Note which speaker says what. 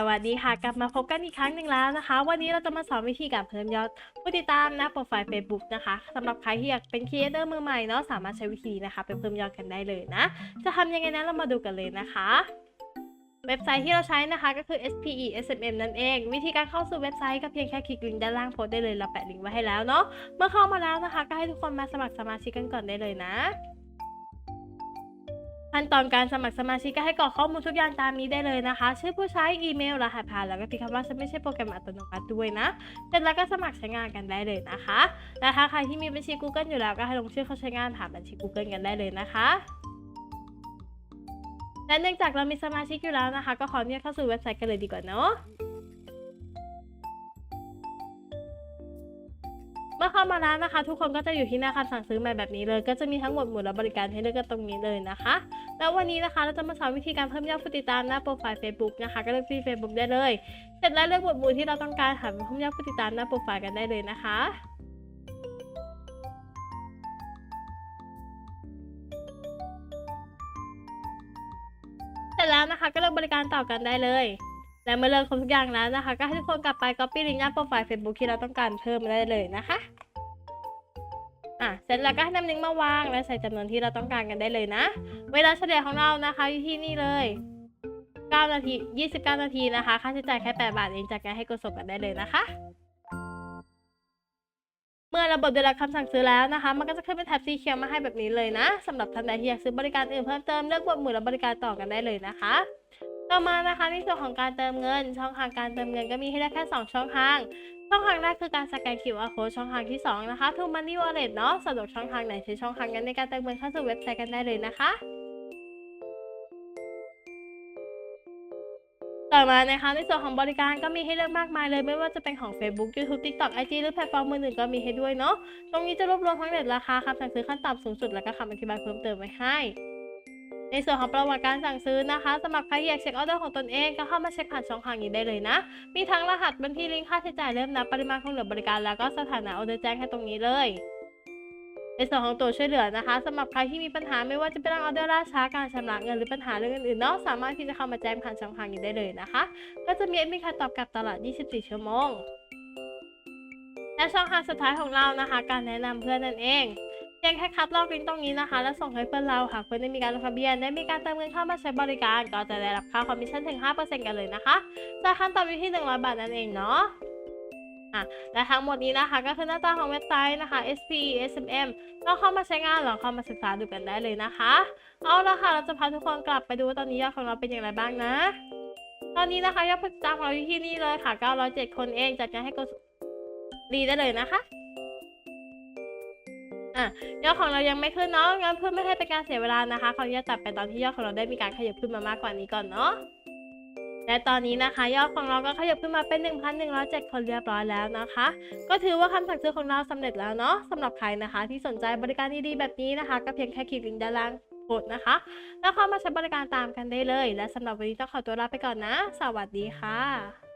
Speaker 1: สวัสดีค่ะ กลับมาพบกันอีกครั้งหนึ่งแล้วนะคะ วันนี้เราจะมาสอนวิธีการเพิ่มยอดผู้ติดตามน้าโปรไฟล์ Facebook นะคะสำหรับใครที่อยากเป็นครีเอเตอร์มือใหม่เนาะสามารถใช้วิธีนี้นะคะไปเพิ่มยอดกันได้เลยนะ จะทำยังไงนั้นเรามาดูกันเลยนะคะเว็บไซต์ที่เราใช้นะคะก็คือ SPE SMM นั่นเอง วิธีการเข้าสู่เว็บไซต์ก็เพียงแค่คลิกลิงก์ด้านล่างโพสได้เลยเราแปะลิงก์ไว้ให้แล้วเนาะเมื่อเข้ามาแล้วนะคะ ก็ให้ทุกคนมาสมัครสมาชิกกันก่อนได้เลยนะ ขั้นตอนการสมัครสมาชิกก็ให้กรอกข้อมูลทุกอย่างตามนี้ได้เลยนะคะ ชื่อผู้ใช้อีเมลรหัสผ่านแล้วก็พิมพ์คำว่าฉันไม่ใช่โปรแกรมอัตโนมัติด้วยนะเสร็จแล้วก็สมัครใช้งานกันได้เลยนะคะ และถ้าใครที่มีบัญชี Google อยู่แล้วก็ให้ลงชื่อเข้าใช้งานผ่านบัญชี Google กันได้เลยนะคะและเนื่องจากเรามีสมาชิกอยู่แล้วนะคะ ก็ขอเนี่ยเข้าสู่เว็บไซต์กันเลยดีกว่าเนาะ อเข้ามาแล้วนนะคะ ทุกคนก็จะอยู่ที่หน้าคำสั่งซื้อใหม่แบบนี้เลย ก็จะมีทั้งหมดหมู่และบริการให้เลือกกันตรงนี้เลยนะคะ แล้ววันนี้นะคะเราจะมาสอนวิธีการเพิ่มยอดผู้ติดตามหน้าโปรไฟล์ Facebook นะคะ ก็เลือกที่ Facebook ได้เลย เสร็จแล้วเลือกหมวดหมู่ที่เราต้องการหาเพิ่มยอดผู้ติดตามหน้าโปรไฟล์กันได้เลยนะคะเสร็จแล้วนะคะก็เลือกบริการต่อกันได้เลย และเมื่อเลือกครบทุกอย่างแล้วนะคะ ก็ให้ทุกคนกลับไป copy ลิงก์หน้าโปรไฟล์ Facebook ที่เราต้องการเพิ่มได้เลยนะคะ อะเสร็จแล้วก็ให้น้ำลิงก์มาวางและใส่จำนวนที่เราต้องการกันได้เลยนะ เวลาเฉลี่ยของเรานะคะอยู่ที่นี่เลย 9 นาที 29 นาทีนะคะ ค่าใช้จ่ายแค่ 8 บาทเองจากการให้กดส่งกันได้เลยนะคะ เมื่อระบบได้รับคำสั่งซื้อแล้วนะคะ มันก็จะขึ้นเป็นแท็บสีเขียวมาให้แบบนี้เลยนะสำหรับท่านใดที่อยากซื้อบริการอื่นเพิ่มเติมเลือกหมวดหมู่และบริการต่อกันได้เลยนะคะต่อมานะคะในส่วนของการเติมเงิน ช่องทางการเติมเงินก็มีให้ได้แค่ 2 ช่องทาง ช่องทางแรกคือการสแกน QR code ช่องทางที่ 2 นะคะ True Money Wallet เนาะสะดวกช่องทางไหนใช้ช่องทางนั้นในการเติมเงินเข้าสู่เว็บไซต์กันได้เลยนะคะ ต่อมานะคะในส่วนของบริการก็มีให้เลือกมากมายเลยไม่ว่าจะเป็นของ Facebook YouTube TikTok IG หรือแพลตฟอร์มมือหนึ่งก็มีให้ด้วยเนาะตรงนี้จะรวบรวมทั้งเด็ดราคาคำสั่งซื้อขั้นต่ำสูงสุดแล้วก็คำอธิบายเพิ่มเติมไว้ให้ ในส่วนของประวัติการสั่งซื้อนะคะสำหรับใครอยากเช็คออเดอร์ของตนเองก็เข้ามาเช็คผ่านช่องทางนี้ได้เลยนะ มีทั้งรหัสบัญชีลิงก์ค่าใช้จ่ายเริ่มนับปริมาณของเหลือบริการแล้วก็สถานะออเดอร์แจ้งให้ตรงนี้เลยในส่วนของตัวช่วยเหลือนะคะสำหรับใครที่มีปัญหาไม่ว่าจะเป็นเรื่องออเดอร์ล่าช้าการชำระเงินหรือปัญหาเรื่องอื่นๆเนาะสามารถที่จะเข้ามาแจ้งผ่านช่องทางนี้ได้เลยนะคะ ก็จะมีเอ็มมีคอยตอบกลับตลอด 24 ชั่วโมงและช่องทางสุดท้ายของเรานะคะ การแนะนำเพื่อนนั่นเอง เพียงแค่คัดลอกลิงก์ตรงนี้นะคะ แล้วส่งให้เพื่อนเราหากเพื่อนได้มีการลงทะเบียนได้มีการเติมเงินเข้ามาใช้บริการ ก็จะได้รับค่าคอมมิชชั่นถึง 5%กันเลยนะคะจากขั้นตอนอยู่ที่ 100 บาทนั่นเองเนาะอะและทั้งหมดนี้นะคะก็คือหน้าตาของเว็บไซต์นะคะ SPE SMM เราเข้ามาใช้งานหรือเข้ามาศึกษาดูกันได้เลยนะคะ เอาละค่ะเราจะพาทุกคนกลับไปดูว่าตอนนี้ยอดของเราเป็นอย่างไรบ้างนะ ตอนนี้นะคะยอดผู้ติดตามของเราอยู่ที่นี่เลยค่ะ 907 คนเองจัดการให้กดรีได้เลยนะคะ อะยอดของเรายังไม่ขึ้นเนาะงั้นเพื่อไม่ให้เป็นการเสียเวลานะคะขออนุญาตตัดไปตอนที่ยอดของเราได้มีการขยับขึ้นมามากกว่านี้ก่อนเนาะและตอนนี้นะคะยอดของเราก็ขยับขึ้นมาเป็น 1,107 คนเรียบร้อยแล้วนะคะ ก็ถือว่าคำสั่งซื้อของเราสำเร็จแล้วเนาะสำหรับใครนะคะ ที่สนใจบริการดีๆแบบนี้นะคะ ก็เพียงแค่คลิกลิงก์ด้านล่างกดนะคะ แล้วเข้ามาใช้บริการตามกันได้เลย และสำหรับวันนี้ต้องขอตัวลาไปก่อนนะ สวัสดีค่ะ